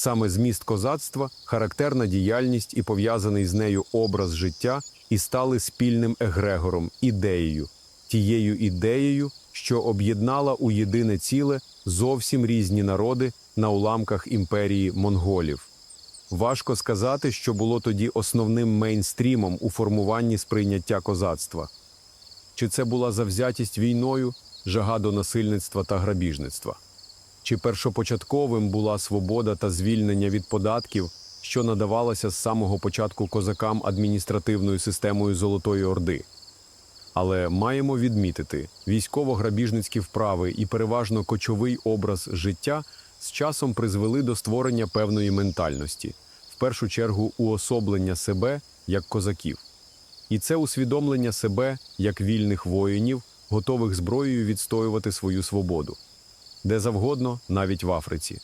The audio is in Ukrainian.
Саме зміст козацтва, характерна діяльність і пов'язаний з нею образ життя і стали спільним егрегором, ідеєю, тією ідеєю, що об'єднала у єдине ціле зовсім різні народи на уламках імперії монголів. Важко сказати, що було тоді основним мейнстрімом у формуванні сприйняття козацтва. Чи це була завзятість війною, жага до насильництва та грабіжництва? Чи першопочатковим була свобода та звільнення від податків, що надавалося з самого початку козакам адміністративною системою Золотої Орди? Але маємо відмітити, військово-грабіжницькі вправи і переважно кочовий образ життя з часом призвели до створення певної ментальності, в першу чергу уособлення себе як козаків. І це усвідомлення себе як вільних воїнів, готових зброєю відстоювати свою свободу, де завгодно, навіть в Африці.